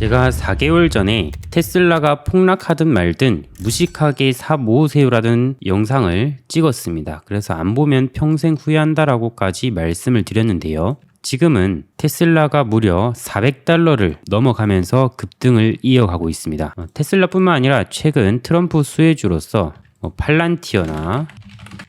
제가 4개월 전에 테슬라가 폭락하든 말든 무식하게 사 모으세요라는 영상을 찍었습니다. 그래서 안 보면 평생 후회한다라고까지 말씀을 드렸는데요. 지금은 테슬라가 무려 400달러를 넘어가면서 급등을 이어가고 있습니다. 어, 테슬라뿐만 아니라 최근 트럼프 수혜주로서 뭐 팔란티어나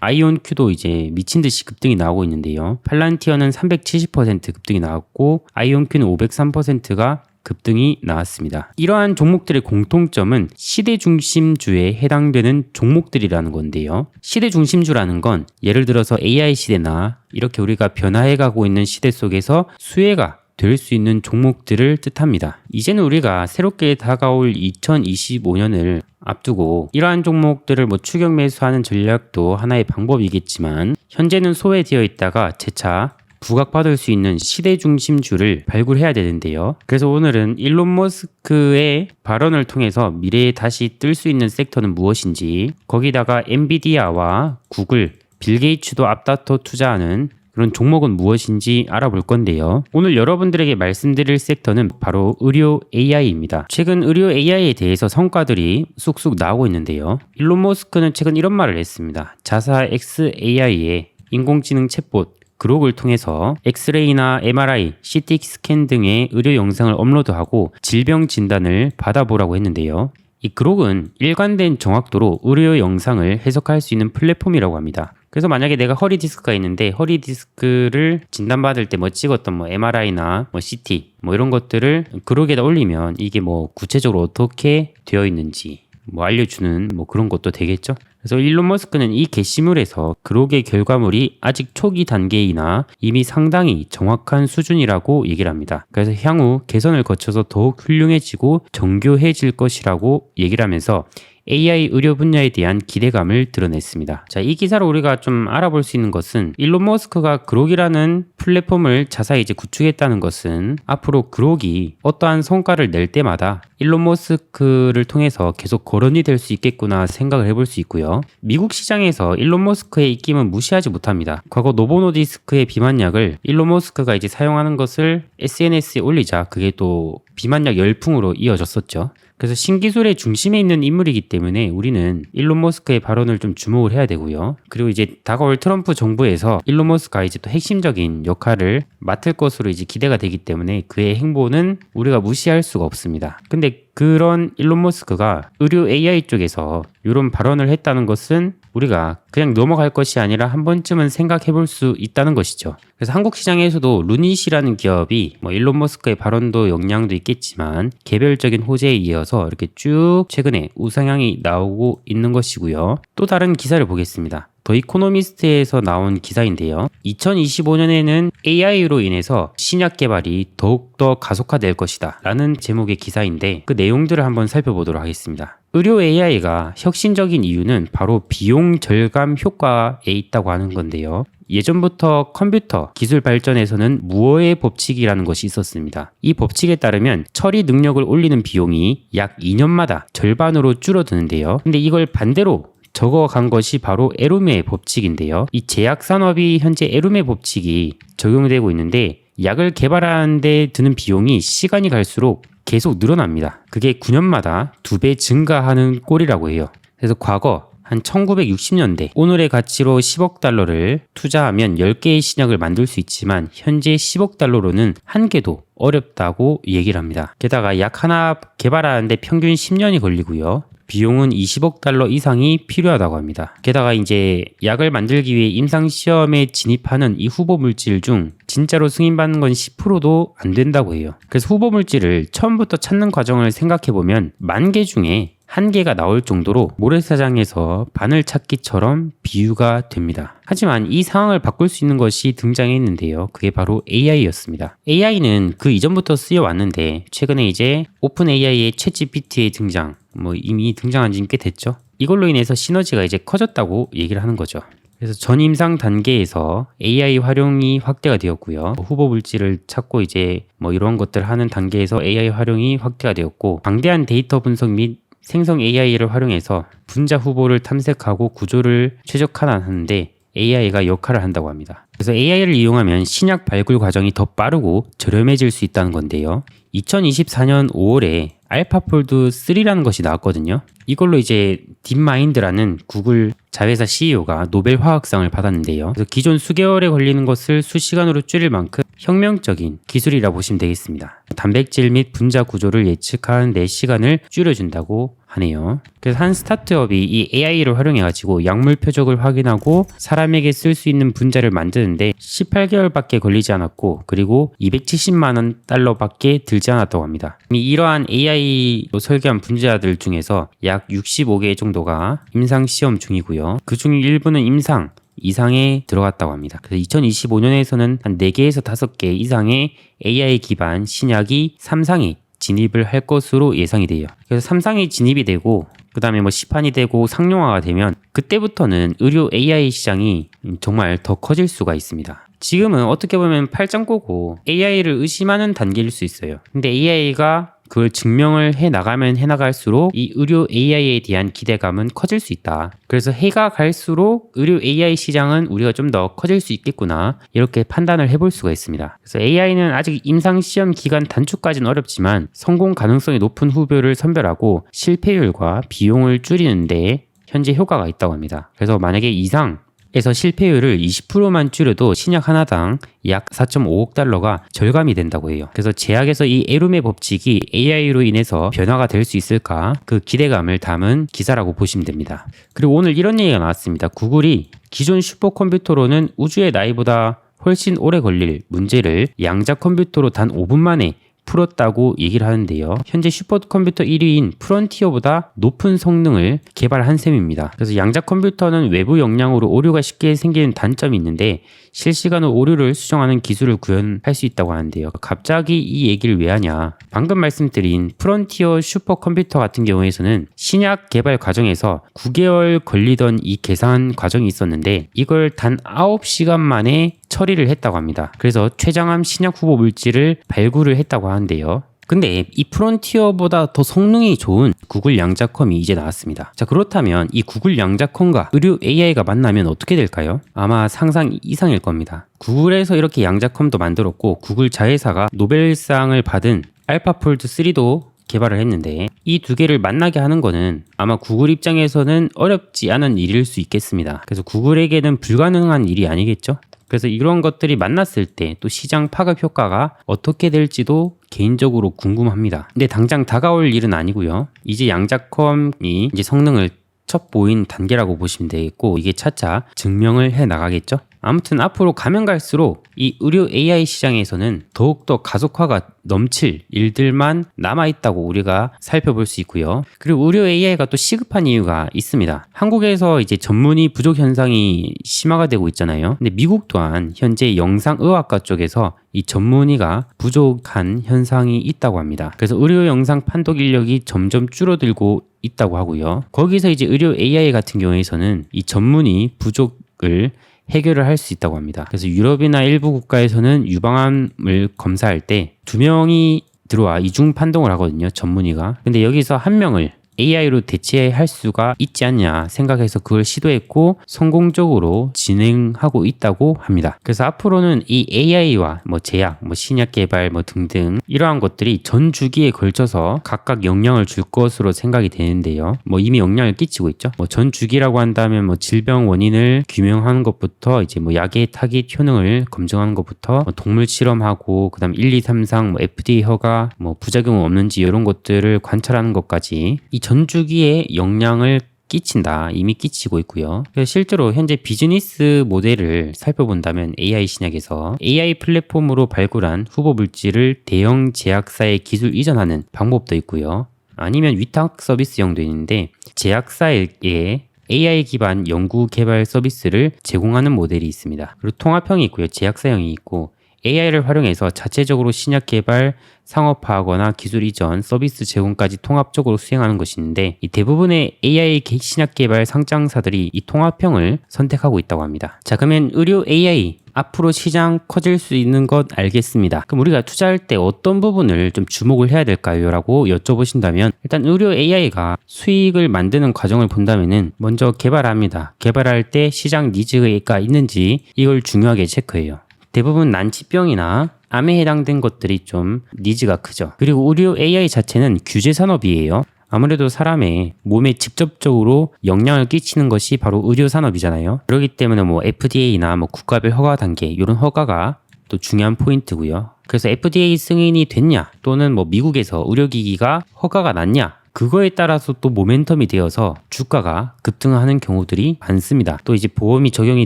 아이온큐도 이제 미친 듯이 급등이 나오고 있는데요. 팔란티어는 370% 급등이 나왔고 아이온큐는 503%가 급등이 나왔습니다. 이러한 종목들의 공통점은 시대 중심주에 해당되는 종목들이라는 건데요. 시대 중심주라는 건 예를 들어서 AI 시대나 이렇게 우리가 변화해 가고 있는 시대 속에서 수혜가 될 수 있는 종목들을 뜻합니다. 이제는 우리가 새롭게 다가올 2025년을 앞두고 이러한 종목들을 뭐 추격 매수하는 전략도 하나의 방법이겠지만 현재는 소외되어 있다가 재차 부각받을 수 있는 시대 중심주를 발굴해야 되는데요. 그래서 오늘은 일론 머스크의 발언을 통해서 미래에 다시 뜰 수 있는 섹터는 무엇인지 거기다가 엔비디아와 구글, 빌 게이츠도 앞다퉈 투자하는 그런 종목은 무엇인지 알아볼 건데요. 오늘 여러분들에게 말씀드릴 섹터는 바로 의료 AI입니다. 최근 의료 AI에 대해서 성과들이 쑥쑥 나오고 있는데요. 일론 머스크는 최근 이런 말을 했습니다. 자사 XAI의 인공지능 챗봇 그록을 통해서 엑스레이나 MRI, CT 스캔 등의 의료 영상을 업로드하고 질병 진단을 받아보라고 했는데요. 이 그록은 일관된 정확도로 의료 영상을 해석할 수 있는 플랫폼이라고 합니다. 그래서 만약에 내가 허리 디스크가 있는데 허리 디스크를 진단받을 때 뭐 찍었던 뭐 MRI나 뭐 CT 뭐 이런 것들을 그록에다 올리면 이게 뭐 구체적으로 어떻게 되어 있는지 뭐 알려주는 뭐 그런 것도 되겠죠. 그래서 일론 머스크는 이 게시물에서 그록의 결과물이 아직 초기 단계이나 이미 상당히 정확한 수준이라고 얘기를 합니다. 그래서 향후 개선을 거쳐서 더욱 훌륭해지고 정교해질 것이라고 얘기를 하면서 AI 의료 분야에 대한 기대감을 드러냈습니다. 자, 이 기사로 우리가 좀 알아볼 수 있는 것은 일론 머스크가 그록이라는 플랫폼을 자사히 이제 구축했다는 것은 앞으로 그록이 어떠한 성과를 낼 때마다 일론 머스크를 통해서 계속 거론이 될 수 있겠구나 생각을 해볼 수 있고요. 미국 시장에서 일론 머스크의 입김은 무시하지 못합니다. 과거 노보노디스크의 비만약을 일론 머스크가 이제 사용하는 것을 SNS에 올리자 그게 또 비만약 열풍으로 이어졌었죠. 그래서 신기술의 중심에 있는 인물이기 때문에 우리는 일론 머스크의 발언을 좀 주목을 해야 되고요. 그리고 이제 다가올 트럼프 정부에서 일론 머스크가 이제 또 핵심적인 역할을 맡을 것으로 이제 기대가 되기 때문에 그의 행보는 우리가 무시할 수가 없습니다. 근데 그런 일론 머스크가 의료 AI 쪽에서 이런 발언을 했다는 것은 우리가 그냥 넘어갈 것이 아니라 한 번쯤은 생각해 볼 수 있다는 것이죠. 그래서 한국 시장에서도 루닛이라는 기업이 뭐 일론 머스크의 발언도 영향도 있겠지만 개별적인 호재에 이어서 이렇게 쭉 최근에 우상향이 나오고 있는 것이고요. 또 다른 기사를 보겠습니다. 더 이코노미스트에서 나온 기사인데요. 2025년에는 AI로 인해서 신약 개발이 더욱더 가속화될 것이다. 라는 제목의 기사인데 그 내용들을 한번 살펴보도록 하겠습니다. 의료 AI가 혁신적인 이유는 바로 비용 절감 효과에 있다고 하는 건데요. 예전부터 컴퓨터 기술 발전에서는 무어의 법칙이라는 것이 있었습니다. 이 법칙에 따르면 처리 능력을 올리는 비용이 약 2년마다 절반으로 줄어드는데요. 근데 이걸 반대로 적어간 것이 바로 에루메 법칙인데요. 이 제약 산업이 현재 에루메 법칙이 적용되고 있는데 약을 개발하는데 드는 비용이 시간이 갈수록 계속 늘어납니다. 그게 9년마다 두 배 증가하는 꼴이라고 해요. 그래서 과거 한 1960년대 오늘의 가치로 10억 달러를 투자하면 10개의 신약을 만들 수 있지만 현재 10억 달러로는 한 개도 어렵다고 얘기를 합니다. 게다가 약 하나 개발하는데 평균 10년이 걸리고요. 비용은 20억 달러 이상이 필요하다고 합니다. 게다가 이제 약을 만들기 위해 임상 시험에 진입하는 이 후보 물질 중 진짜로 승인받는 건 10%도 안 된다고 해요. 그래서 후보 물질을 처음부터 찾는 과정을 생각해 보면 만 개 중에 한 개가 나올 정도로 모래사장에서 바늘 찾기처럼 비유가 됩니다. 하지만 이 상황을 바꿀 수 있는 것이 등장했는데요. 그게 바로 AI였습니다. AI는 그 이전부터 쓰여 왔는데 최근에 이제 오픈 AI의 챗 GPT의 등장, 뭐 이미 등장한 지 꽤 됐죠. 이걸로 인해서 시너지가 이제 커졌다고 얘기를 하는 거죠. 그래서 전임상 단계에서 AI 활용이 확대가 되었고요. 후보 물질을 찾고 이제 뭐 이런 것들 하는 단계에서 AI 활용이 확대가 되었고 방대한 데이터 분석 및 생성 AI를 활용해서 분자 후보를 탐색하고 구조를 최적화하는데 AI가 역할을 한다고 합니다. 그래서 AI를 이용하면 신약 발굴 과정이 더 빠르고 저렴해질 수 있다는 건데요. 2024년 5월에 알파폴드 3라는 것이 나왔거든요. 이걸로 이제 딥마인드라는 구글 자회사 CEO가 노벨 화학상을 받았는데요. 그래서 기존 수개월에 걸리는 것을 수시간으로 줄일 만큼 혁명적인 기술이라 보시면 되겠습니다. 단백질 및 분자 구조를 예측하는 4시간을 줄여준다고 하네요. 그래서 한 스타트업이 이 AI를 활용해가지고 약물 표적을 확인하고 사람에게 쓸 수 있는 분자를 만드는데 18개월밖에 걸리지 않았고 그리고 270만 원 달러밖에 들지 않았다고 합니다. 이러한 AI로 설계한 분자들 중에서 약 65개 정도가 임상 시험 중이고요. 그 중 일부는 임상 이상에 들어갔다고 합니다. 그래서 2025년에서는 한 4개에서 5개 이상의 AI 기반 신약이 3상에 진입을 할 것으로 예상이 돼요. 그래서 3상이 진입이 되고 그 다음에 뭐 시판이 되고 상용화가 되면 그때부터는 의료 AI 시장이 정말 더 커질 수가 있습니다. 지금은 어떻게 보면 팔짱 꼬고 AI를 의심하는 단계일 수 있어요. 근데 AI가 그걸 증명을 해 나가면 해 나갈수록 이 의료 AI에 대한 기대감은 커질 수 있다. 그래서 해가 갈수록 의료 AI 시장은 우리가 좀 더 커질 수 있겠구나. 이렇게 판단을 해볼 수가 있습니다. 그래서 AI는 아직 임상 시험 기간 단축까지는 어렵지만 성공 가능성이 높은 후보를 선별하고 실패율과 비용을 줄이는데 현재 효과가 있다고 합니다. 그래서 만약에 이상 에서 실패율을 20%만 줄여도 신약 하나당 약 4.5억 달러가 절감이 된다고 해요. 그래서 제약에서 이 에룸의 법칙이 AI로 인해서 변화가 될 수 있을까 그 기대감을 담은 기사라고 보시면 됩니다. 그리고 오늘 이런 얘기가 나왔습니다. 구글이 기존 슈퍼컴퓨터로는 우주의 나이보다 훨씬 오래 걸릴 문제를 양자 컴퓨터로 단 5분 만에 풀었다고 얘기를 하는데요. 현재 슈퍼컴퓨터 1위인 프론티어보다 높은 성능을 개발한 셈입니다. 그래서 양자 컴퓨터는 외부 역량으로 오류가 쉽게 생기는 단점이 있는데 실시간으로 오류를 수정하는 기술을 구현할 수 있다고 하는데요. 갑자기 이 얘기를 왜 하냐? 방금 말씀드린 프론티어 슈퍼컴퓨터 같은 경우에서는 신약 개발 과정에서 9개월 걸리던 이 계산 과정이 있었는데 이걸 단 9시간 만에 처리를 했다고 합니다. 그래서 최장암 신약 후보 물질을 발굴을 했다고 하는데요. 근데 이 프론티어보다 더 성능이 좋은 구글 양자컴이 이제 나왔습니다. 자, 그렇다면 이 구글 양자컴과 의료 AI가 만나면 어떻게 될까요? 아마 상상 이상일 겁니다. 구글에서 이렇게 양자컴도 만들었고 구글 자회사가 노벨상을 받은 알파폴드 3도 개발을 했는데 이 두 개를 만나게 하는 거는 아마 구글 입장에서는 어렵지 않은 일일 수 있겠습니다. 그래서 구글에게는 불가능한 일이 아니겠죠? 그래서 이런 것들이 만났을 때 또 시장 파급 효과가 어떻게 될지도 개인적으로 궁금합니다. 근데 당장 다가올 일은 아니고요. 이제 양자컴이 이제 성능을 첫 보인 단계라고 보시면 되겠고 이게 차차 증명을 해 나가겠죠. 아무튼 앞으로 가면 갈수록 이 의료 AI 시장에서는 더욱더 가속화가 넘칠 일들만 남아있다고 우리가 살펴볼 수 있고요. 그리고 의료 AI가 또 시급한 이유가 있습니다. 한국에서 이제 전문의 부족 현상이 심화가 되고 있잖아요. 근데 미국 또한 현재 영상의학과 쪽에서 이 전문의가 부족한 현상이 있다고 합니다. 그래서 의료 영상 판독 인력이 점점 줄어들고 있다고 하고요. 거기서 이제 의료 AI 같은 경우에서는 이 전문의 부족을 해결을 할 수 있다고 합니다. 그래서 유럽이나 일부 국가에서는 유방암을 검사할 때 두 명이 들어와 이중 판독을 하거든요. 전문의가. 근데 여기서 한 명을 AI로 대체할 수가 있지 않냐 생각해서 그걸 시도했고 성공적으로 진행하고 있다고 합니다. 그래서 앞으로는 이 AI와 뭐 제약, 뭐 신약 개발 뭐 등등 이러한 것들이 전 주기에 걸쳐서 각각 영향을 줄 것으로 생각이 되는데요. 뭐 이미 영향을 끼치고 있죠. 뭐 전 주기라고 한다면 뭐 질병 원인을 규명하는 것부터 이제 뭐 약의 타깃 효능을 검증하는 것부터 뭐 동물 실험하고 그다음 1, 2, 3, 4, 뭐 FDA 허가, 뭐 부작용 없는지 이런 것들을 관찰하는 것까지 이전 주기에 영향을 끼친다. 이미 끼치고 있고요. 실제로 현재 비즈니스 모델을 살펴본다면 AI 신약에서 AI 플랫폼으로 발굴한 후보 물질을 대형 제약사에 기술 이전하는 방법도 있고요. 아니면 위탁 서비스형도 있는데 제약사에게 AI 기반 연구 개발 서비스를 제공하는 모델이 있습니다. 그리고 통합형이 있고요. 제약사형이 있고 AI를 활용해서 자체적으로 신약 개발, 상업화하거나 기술 이전, 서비스 제공까지 통합적으로 수행하는 있는데 이 대부분의 AI 신약 개발 상장사들이 이 통합형을 선택하고 있다고 합니다. 자, 그러면 의료 AI 앞으로 시장 커질 수 있는 것 알겠습니다. 그럼 우리가 투자할 때 어떤 부분을 좀 주목을 해야 될까요? 라고 여쭤보신다면 일단 의료 AI가 수익을 만드는 과정을 본다면은 먼저 개발합니다. 개발할 때 시장 니즈가 있는지 이걸 중요하게 체크해요. 대부분 난치병이나 암에 해당된 것들이 좀 니즈가 크죠. 그리고 의료 AI 자체는 규제 산업이에요. 아무래도 사람의 몸에 직접적으로 영향을 끼치는 것이 바로 의료 산업이잖아요. 그렇기 때문에 뭐 FDA나 뭐 국가별 허가 단계 이런 허가가 또 중요한 포인트고요. 그래서 FDA 승인이 됐냐 또는 뭐 미국에서 의료기기가 허가가 났냐 그거에 따라서 또 모멘텀이 되어서 주가가 급등하는 경우들이 많습니다. 또 이제 보험이 적용이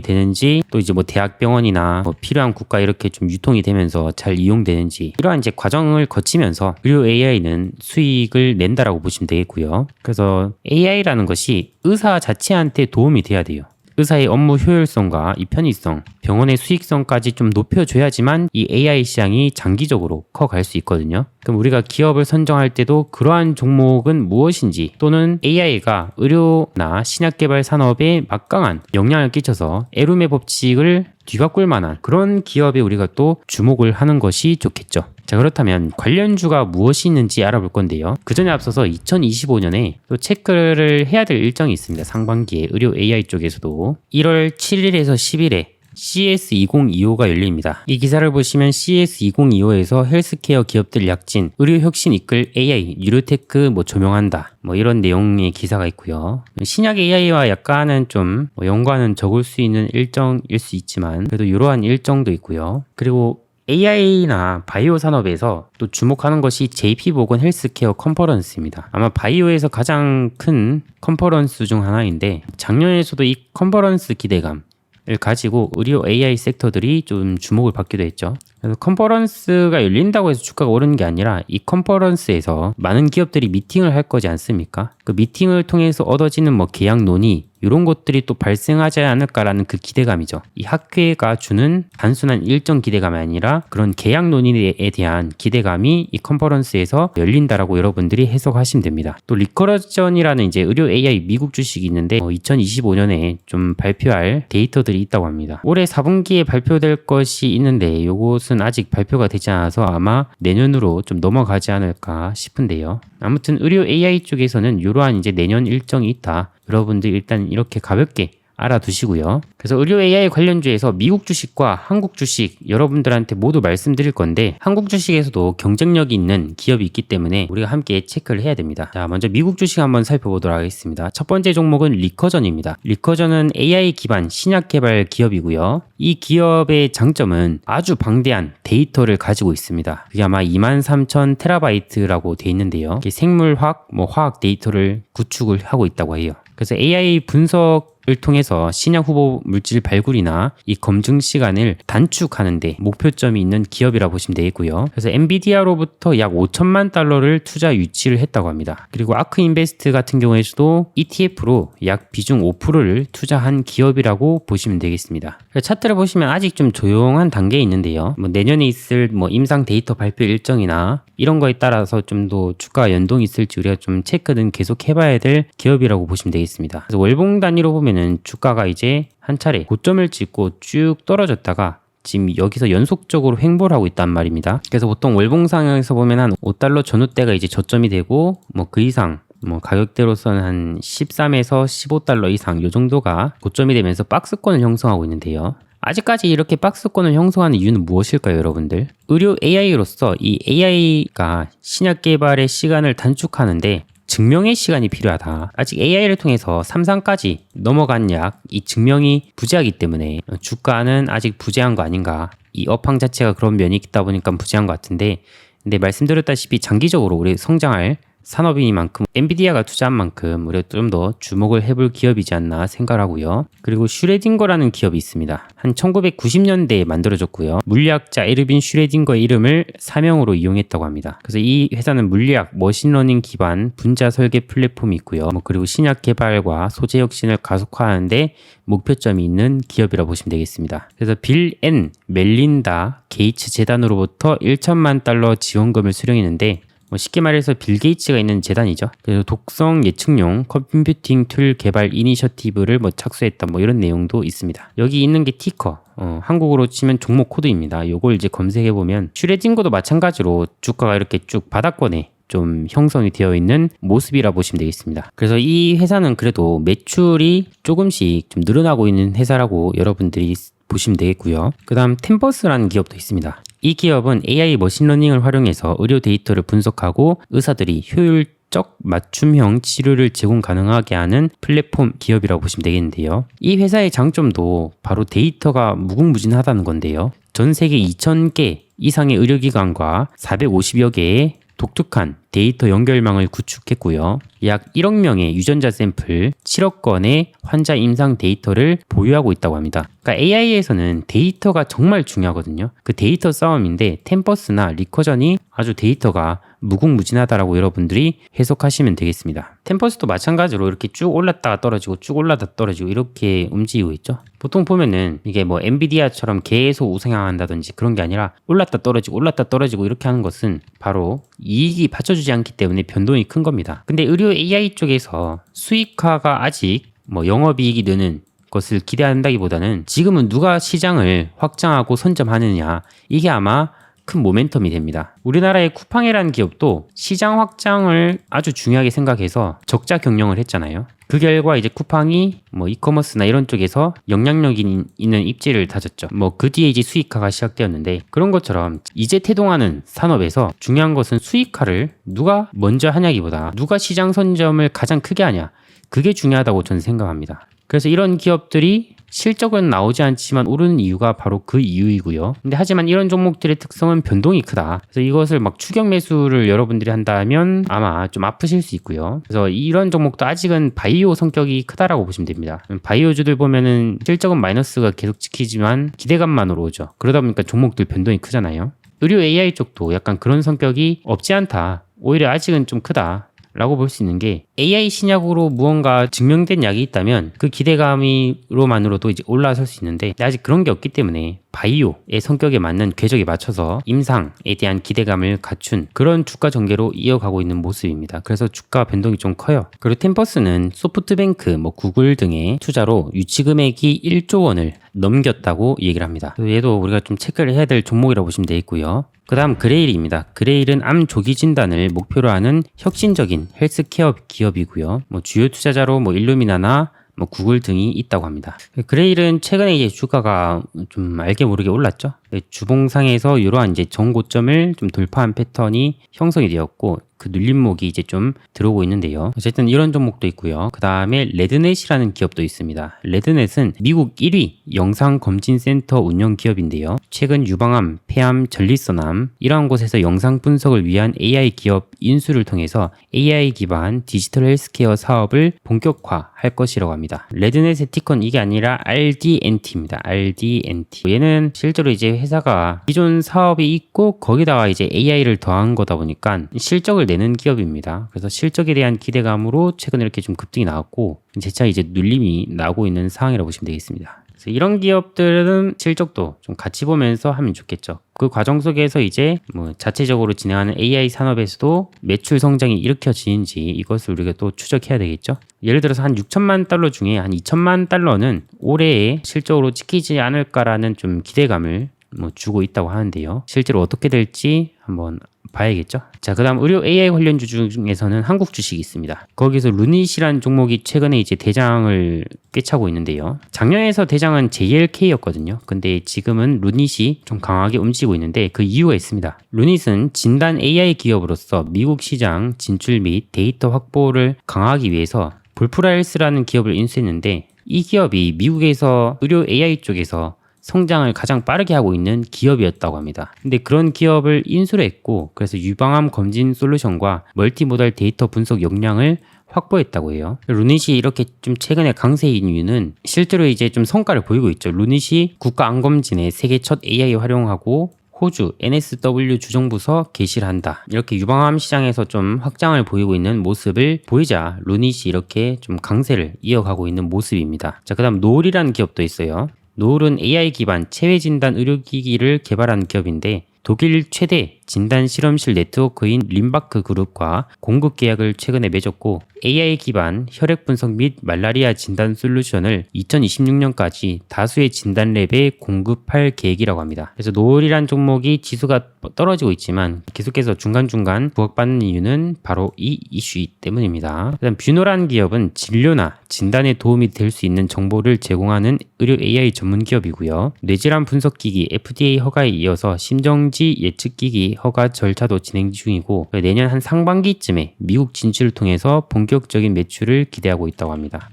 되는지 또 이제 뭐 대학병원이나 뭐 필요한 국가 이렇게 좀 유통이 되면서 잘 이용되는지 이러한 이제 과정을 거치면서 의료 AI는 수익을 낸다라고 보시면 되겠고요. 그래서 AI라는 것이 의사 자체한테 도움이 돼야 돼요. 의사의 업무 효율성과 이 편의성, 병원의 수익성까지 좀 높여줘야지만 이 AI 시장이 장기적으로 커갈 수 있거든요. 그럼 우리가 기업을 선정할 때도 그러한 종목은 무엇인지 또는 AI가 의료나 신약 개발 산업에 막강한 영향을 끼쳐서 에루메 법칙을 뒤바꿀 만한 그런 기업에 우리가 또 주목을 하는 것이 좋겠죠. 자, 그렇다면 관련주가 무엇이 있는지 알아볼 건데요. 그 전에 앞서서 2025년에 또 체크를 해야 될 일정이 있습니다. 상반기에 의료 AI 쪽에서도 1월 7일에서 10일에 CS2025가 열립니다. 이 기사를 보시면 CS2025에서 헬스케어 기업들 약진, 의료 혁신 이끌 AI, 뉴로테크 뭐 조명한다. 뭐 이런 내용의 기사가 있고요. 신약 AI와 약간은 좀뭐 연관은 적을 수 있는 일정일 수 있지만 그래도 이러한 일정도 있고요. 그리고 AI나 바이오 산업에서 또 주목하는 것이 JP보건 헬스케어 컨퍼런스입니다. 아마 바이오에서 가장 큰 컨퍼런스 중 하나인데 작년에서도 이 컨퍼런스 기대감 을 가지고 의료 AI 섹터들이 좀 주목을 받기도 했죠. 그래서 컨퍼런스가 열린다고 해서 주가가 오르는 게 아니라 이 컨퍼런스에서 많은 기업들이 미팅을 할 거지 않습니까? 그 미팅을 통해서 얻어지는 뭐 계약 논의 이런 것들이 또 발생하지 않을까라는 그 기대감이죠. 이 학회가 주는 단순한 일정 기대감이 아니라 그런 계약 논의에 대한 기대감이 이 컨퍼런스에서 열린다라고 여러분들이 해석하시면 됩니다. 또 리커러전이라는 이제 의료 AI 미국 주식이 있는데 어, 2025년에 좀 발표할 데이터들이 있다고 합니다. 올해 4분기에 발표될 것이 있는데 이것은 아직 발표가 되지 않아서 아마 내년으로 좀 넘어가지 않을까 싶은데요. 아무튼 의료 AI 쪽에서는 이러한 이제 내년 일정이 있다. 여러분들 일단 이렇게 가볍게 알아두시고요. 그래서 의료 AI 관련주에서 미국 주식과 한국 주식 여러분들한테 모두 말씀드릴 건데 한국 주식에서도 경쟁력이 있는 기업이 있기 때문에 우리가 함께 체크를 해야 됩니다. 자, 먼저 미국 주식 한번 살펴보도록 하겠습니다. 첫 번째 종목은 리커전입니다. 리커전은 AI 기반 신약 개발 기업이고요. 이 기업의 장점은 아주 방대한 데이터를 가지고 있습니다. 그게 아마 23,000 테라바이트라고 돼 있는데요. 생물화학, 뭐 화학 데이터를 구축을 하고 있다고 해요. 그래서 AI 분석 을 통해서 신약 후보 물질 발굴이나 이 검증 시간을 단축하는데 목표점이 있는 기업이라 고 보시면 되겠고요. 그래서 엔비디아로부터 약 5천만 달러를 투자 유치를 했다고 합니다. 그리고 아크 인베스트 같은 경우에서도 ETF로 약 비중 5%를 투자한 기업이라고 보시면 되겠습니다. 차트를 보시면 아직 좀 조용한 단계에 있는데요. 뭐 내년에 있을 뭐 임상 데이터 발표 일정이나 이런 거에 따라서 좀 더 주가 연동이 있을지 우리가 좀 체크는 계속 해봐야 될 기업이라고 보시면 되겠습니다. 그래서 월봉 단위로 보면 은 주가가 이제 한 차례 고점을 찍고 쭉 떨어졌다가 지금 여기서 연속적으로 횡보를 하고 있단 말입니다. 그래서 보통 월봉상에서 보면 한 5달러 전후대가 이제 저점이 되고 뭐 그 이상 뭐 가격대로서는 한 13에서 15달러 이상 요 정도가 고점이 되면서 박스권을 형성하고 있는데요. 아직까지 이렇게 박스권을 형성하는 이유는 무엇일까요, 여러분들? 의료 AI로서 이 AI가 신약 개발의 시간을 단축하는데 증명의 시간이 필요하다. 아직 AI를 통해서 3상까지 넘어간 약 이 증명이 부재하기 때문에 주가는 아직 부재한 거 아닌가. 이 업황 자체가 그런 면이 있다 보니까 부재한 것 같은데 근데 말씀드렸다시피 장기적으로 우리 성장할 산업이니만큼 엔비디아가 투자한 만큼 우리가 좀 더 주목을 해볼 기업이지 않나 생각하고요. 그리고 슈레딩거라는 기업이 있습니다. 한 1990년대에 만들어졌고요. 물리학자 에르빈 슈레딩거의 이름을 사명으로 이용했다고 합니다. 그래서 이 회사는 물리학, 머신러닝 기반 분자 설계 플랫폼이 있고요. 뭐 그리고 신약 개발과 소재 혁신을 가속화하는데 목표점이 있는 기업이라 고 보시면 되겠습니다. 그래서 빌 앤 멜린다 게이츠 재단으로부터 1천만 달러 지원금을 수령했는데 뭐 쉽게 말해서 빌 게이츠가 있는 재단이죠. 그래서 독성 예측용 컴퓨팅 툴 개발 이니셔티브를 뭐 착수했다 뭐 이런 내용도 있습니다. 여기 있는 게 티커. 어, 한국어로 치면 종목 코드입니다. 요걸 이제 검색해 보면 슈레딩거도 마찬가지로 주가가 이렇게 쭉 바닥권에 좀 형성이 되어 있는 모습이라 보시면 되겠습니다. 그래서 이 회사는 그래도 매출이 조금씩 좀 늘어나고 있는 회사라고 여러분들이 보시면 되겠고요. 그 다음 템버스라는 기업도 있습니다. 이 기업은 AI 머신러닝을 활용해서 의료 데이터를 분석하고 의사들이 효율 적 맞춤형 치료를 제공 가능하게 하는 플랫폼 기업이라고 보시면 되겠는데요. 이 회사의 장점도 바로 데이터가 무궁무진하다는 건데요. 전 세계 2,000개 이상의 의료기관과 450여 개의 독특한 데이터 연결망을 구축했고요. 약 1억 명의 유전자 샘플, 7억 건의 환자 임상 데이터를 보유하고 있다고 합니다. 그러니까 AI에서는 데이터가 정말 중요하거든요. 그 데이터 싸움인데 템퍼스나 리커전이 아주 데이터가 무궁무진하다라고 여러분들이 해석하시면 되겠습니다. 템퍼스도 마찬가지로 이렇게 쭉 올랐다가 떨어지고 쭉 올랐다 떨어지고 이렇게 움직이고 있죠. 보통 보면은 이게 뭐 엔비디아처럼 계속 우상향한다든지 그런 게 아니라 올랐다 떨어지고 올랐다 떨어지고 이렇게 하는 것은 바로 이익이 받쳐주지 않기 때문에 변동이 큰 겁니다. 근데 의료 AI 쪽에서 수익화가 아직 뭐 영업이익이 느는 것을 기대한다기보다는 지금은 누가 시장을 확장하고 선점하느냐 이게 아마 큰 모멘텀이 됩니다. 우리나라의 쿠팡이라는 기업도 시장 확장을 아주 중요하게 생각해서 적자 경영을 했잖아요. 그 결과 이제 쿠팡이 뭐 이커머스나 이런 쪽에서 영향력 있는 입지를 다졌죠. 뭐 그 뒤에 이제 수익화가 시작되었는데 그런 것처럼 이제 태동하는 산업에서 중요한 것은 수익화를 누가 먼저 하냐기보다 누가 시장 선점을 가장 크게 하냐. 그게 중요하다고 저는 생각합니다. 그래서 이런 기업들이 실적은 나오지 않지만 오르는 이유가 바로 그 이유이고요. 근데 하지만 이런 종목들의 특성은 변동이 크다. 그래서 이것을 막 추격 매수를 여러분들이 한다면 아마 좀 아프실 수 있고요. 그래서 이런 종목도 아직은 바이오 성격이 크다라고 보시면 됩니다. 바이오주들 보면은 실적은 마이너스가 계속 지키지만 기대감만으로 오죠. 그러다 보니까 종목들 변동이 크잖아요. 의료 AI 쪽도 약간 그런 성격이 없지 않다. 오히려 아직은 좀 크다. 라고 볼 수 있는 게 AI 신약으로 무언가 증명된 약이 있다면 그 기대감으로만으로도 이제 올라설 수 있는데 아직 그런 게 없기 때문에 바이오의 성격에 맞는 궤적에 맞춰서 임상에 대한 기대감을 갖춘 그런 주가 전개로 이어가고 있는 모습입니다. 그래서 주가 변동이 좀 커요. 그리고 템퍼스는 소프트뱅크, 뭐 구글 등의 투자로 유치 금액이 1조 원을 넘겼다고 얘기를 합니다. 얘도 우리가 좀 체크를 해야 될 종목이라고 보시면 되겠고요. 그 다음 그레일입니다. 그레일은 암 조기 진단을 목표로 하는 혁신적인 헬스케어 기업이고요. 뭐 주요 투자자로 뭐 일루미나나 뭐 구글 등이 있다고 합니다. 그레일은 최근에 이제 주가가 좀 알게 모르게 올랐죠. 주봉상에서 이러한 이제 정고점을 좀 돌파한 패턴이 형성이 되었고 그 눌림목이 이제 좀 들어오고 있는데요. 어쨌든 이런 종목도 있고요. 그 다음에 레드넷이라는 기업도 있습니다. 레드넷은 미국 1위 영상 검진 센터 운영 기업인데요. 최근 유방암, 폐암, 전립선암 이러한 곳에서 영상 분석을 위한 AI 기업 인수를 통해서 AI 기반 디지털 헬스케어 사업을 본격화 할 것이라고 합니다. 레드넷의 티콘 이게 아니라 RDNT입니다. RDNT. 얘는 실제로 이제 회사가 기존 사업이 있고 거기다가 이제 AI를 더한 거다 보니까 실적을 내는 기업입니다. 그래서 실적에 대한 기대감으로 최근 이렇게 좀 급등이 나왔고 재차 이제 눌림이 나오고 있는 상황이라고 보시면 되겠습니다. 이런 기업들은 실적도 좀 같이 보면서 하면 좋겠죠. 그 과정 속에서 이제 뭐 자체적으로 진행하는 AI 산업에서도 매출 성장이 일으켜지는지 이것을 우리가 또 추적해야 되겠죠. 예를 들어서 한 6천만 달러 중에 한 2천만 달러는 올해에 실적으로 찍히지 않을까라는 좀 기대감을 뭐 주고 있다고 하는데요. 실제로 어떻게 될지 한번 봐야겠죠. 자, 그다음 의료 AI 관련주 중에서는 한국 주식이 있습니다. 거기서 루닛이라는 종목이 최근에 이제 대장을 꿰차고 있는데요. 작년에서 대장은 JLK였거든요. 근데 지금은 루닛이 좀 강하게 움직이고 있는데 그 이유가 있습니다. 루닛은 진단 AI 기업으로서 미국 시장 진출 및 데이터 확보를 강화하기 위해서 볼프라일스라는 기업을 인수했는데 이 기업이 미국에서 의료 AI 쪽에서 성장을 가장 빠르게 하고 있는 기업이었다고 합니다. 근데 그런 기업을 인수를 했고 그래서 유방암 검진 솔루션과 멀티모달 데이터 분석 역량을 확보했다고 해요. 루닛이 이렇게 좀 최근에 강세인 이유는 실제로 이제 좀 성과를 보이고 있죠. 루닛이 국가 암검진에 세계 첫 AI 활용하고 호주 NSW 주정부서 게시를 한다. 이렇게 유방암 시장에서 좀 확장을 보이고 있는 모습을 보이자 루닛이 이렇게 좀 강세를 이어가고 있는 모습입니다. 자, 그 다음 노을이라는 기업도 있어요. 노을은 AI 기반 체외 진단 의료기기를 개발한 기업인데 독일 최대 진단 실험실 네트워크인 림바크 그룹과 공급 계약을 최근에 맺었고 AI 기반 혈액 분석 및 말라리아 진단 솔루션을 2026년까지 다수의 진단 랩에 공급할 계획이라고 합니다. 그래서 노을이란 종목이 지수가 떨어지고 있지만 계속해서 중간중간 부각받는 이유는 바로 이 이슈 때문입니다. 그다음 뷰노란 기업은 진료나 진단에 도움이 될 수 있는 정보를 제공하는 의료 AI 전문 기업이고요. 뇌질환 분석기기 FDA 허가에 이어서 심정지 예측기기 허가 절차도 진행 중이고 내년 한 상반기쯤에 미국 진출을 통해서 본격적인 매출을 기대하고 있다고 합니다.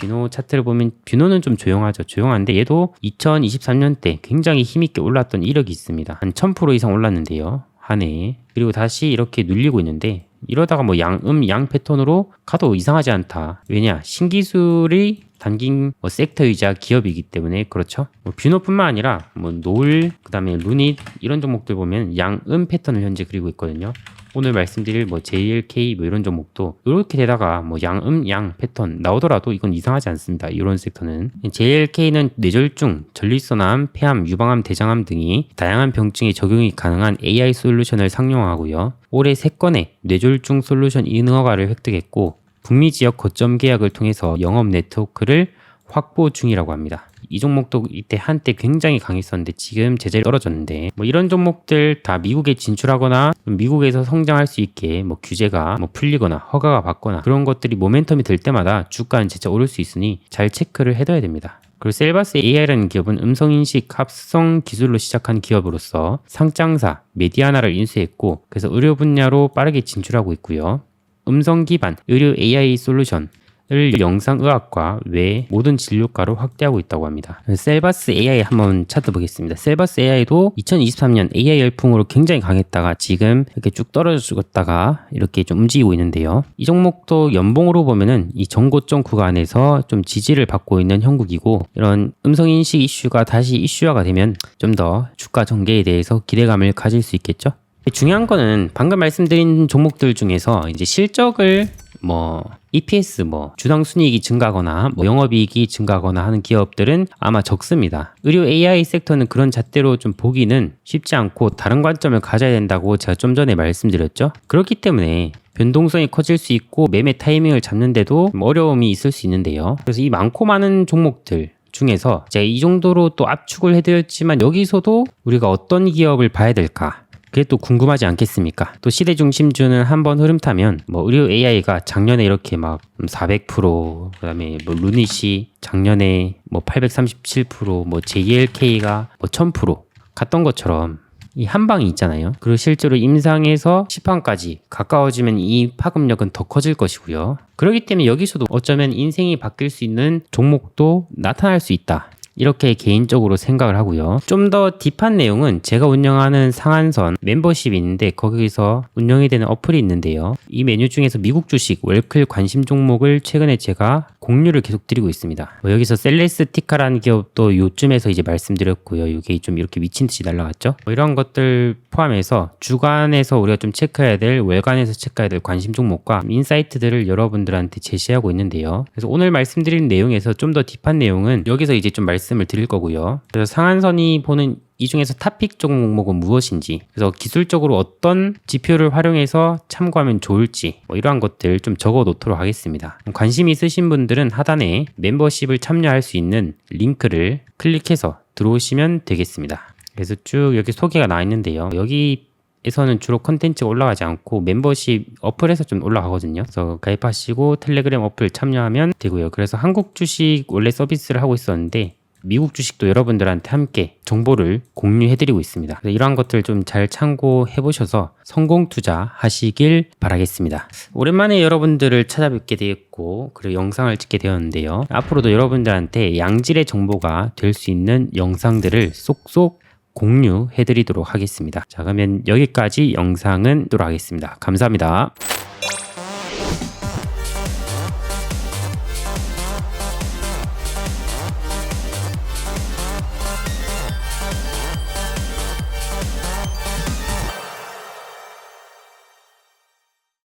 비노 차트를 보면 비노는 좀 조용하죠. 조용한데 얘도 2023년 때 굉장히 힘있게 올랐던 이력이 있습니다. 한 1000% 이상 올랐는데요. 한 해에. 그리고 다시 이렇게 눌리고 있는데 이러다가 뭐 양 음 양 패턴으로 가도 이상하지 않다. 왜냐 신기술이 담긴 뭐 섹터이자 기업이기 때문에 그렇죠. 뭐 뷰노뿐만 아니라 뭐 노을 그 다음에 루닛 이런 종목들 보면 양음 패턴을 현재 그리고 있거든요. 오늘 말씀드릴 뭐 JLK 뭐 이런 종목도 이렇게 되다가 뭐 양음 양 패턴 나오더라도 이건 이상하지 않습니다. 이런 섹터는 JLK는 뇌졸중, 전립선암, 폐암, 유방암, 대장암 등이 다양한 병증에 적용이 가능한 AI 솔루션을 상용하고요. 올해 3건의 뇌졸중 솔루션 인허가를 획득했고 북미 지역 거점 계약을 통해서 영업 네트워크를 확보 중이라고 합니다. 이 종목도 이때 한때 굉장히 강했었는데 지금 제재를 떨어졌는데 뭐 이런 종목들 다 미국에 진출하거나 미국에서 성장할 수 있게 뭐 규제가 뭐 풀리거나 허가가 받거나 그런 것들이 모멘텀이 될 때마다 주가는 진짜 오를 수 있으니 잘 체크를 해둬야 됩니다. 그리고 셀바스 AI라는 기업은 음성인식 합성 기술로 시작한 기업으로서 상장사 메디아나를 인수했고 그래서 의료 분야로 빠르게 진출하고 있고요. 음성 기반 의료 AI 솔루션 을 영상의학과 외 모든 진료과로 확대하고 있다고 합니다. 셀바스 AI 한번 찾아보겠습니다. 셀바스 AI도 2023년 AI 열풍으로 굉장히 강했다가 지금 이렇게 쭉 떨어져 죽었다가 이렇게 좀 움직이고 있는데요. 이 종목도 연봉으로 보면은 이 정고점 구간에서 좀 지지를 받고 있는 형국이고 이런 음성인식 이슈가 다시 이슈화가 되면 좀 더 주가 전개에 대해서 기대감을 가질 수 있겠죠. 중요한 거는 방금 말씀드린 종목들 중에서 이제 실적을 뭐 EPS 뭐 주당 순이익이 증가하거나 뭐 영업이익이 증가하거나 하는 기업들은 아마 적습니다. 의료 AI 섹터는 그런 잣대로 좀 보기는 쉽지 않고 다른 관점을 가져야 된다고 제가 좀 전에 말씀드렸죠. 그렇기 때문에 변동성이 커질 수 있고 매매 타이밍을 잡는데도 어려움이 있을 수 있는데요. 그래서 이 많고 많은 종목들 중에서 제가 이 정도로 또 압축을 해드렸지만 여기서도 우리가 어떤 기업을 봐야 될까 그게 또 궁금하지 않겠습니까? 또 시대 중심주는 한번 흐름 타면 뭐 의료 AI가 작년에 이렇게 막 400% 그다음에 뭐 루닛이 작년에 뭐 837%뭐 JLK가 뭐 1000% 갔던 것처럼 이 한 방이 있잖아요. 그리고 실제로 임상에서 시판까지 가까워지면 이 파급력은 더 커질 것이고요. 그렇기 때문에 여기서도 어쩌면 인생이 바뀔 수 있는 종목도 나타날 수 있다. 이렇게 개인적으로 생각을 하고요. 좀 더 딥한 내용은 제가 운영하는 상한선 멤버십이 있는데 거기서 운영이 되는 어플이 있는데요. 이 메뉴 중에서 미국 주식 웰클 관심 종목을 최근에 제가 공유를 계속 드리고 있습니다. 뭐 여기서 셀레스티카라는 기업도 요쯤에서 이제 말씀드렸고요. 이게 좀 이렇게 미친 듯이 날라갔죠. 뭐 이런 것들 포함해서 주간에서 우리가 좀 체크해야 될 월간에서 체크해야 될 관심 종목과 인사이트들을 여러분들한테 제시하고 있는데요. 그래서 오늘 말씀드린 내용에서 좀 더 딥한 내용은 여기서 이제 좀 말씀 말씀을 드릴 거고요. 그래서 상한선이 보는 이 중에서 탑픽 종목은 무엇인지, 그래서 기술적으로 어떤 지표를 활용해서 참고하면 좋을지, 뭐 이러한 것들 좀 적어 놓도록 하겠습니다. 관심 있으신 분들은 하단에 멤버십을 참여할 수 있는 링크를 클릭해서 들어오시면 되겠습니다. 그래서 쭉 여기 소개가 나 있는데요. 여기 에서는 주로 컨텐츠가 올라가지 않고 멤버십 어플에서 좀 올라가거든요. 그래서 가입하시고 텔레그램 어플 참여하면 되고요. 그래서 한국 주식 원래 서비스를 하고 있었는데 미국 주식도 여러분들한테 함께 정보를 공유해드리고 있습니다. 이러한 것들 좀 잘 참고해 보셔서 성공 투자 하시길 바라겠습니다. 오랜만에 여러분들을 찾아뵙게 되었고 그리고 영상을 찍게 되었는데요. 앞으로도 여러분들한테 양질의 정보가 될 수 있는 영상들을 쏙쏙 공유해드리도록 하겠습니다. 자, 그러면 여기까지 영상은 도록 하겠습니다. 감사합니다.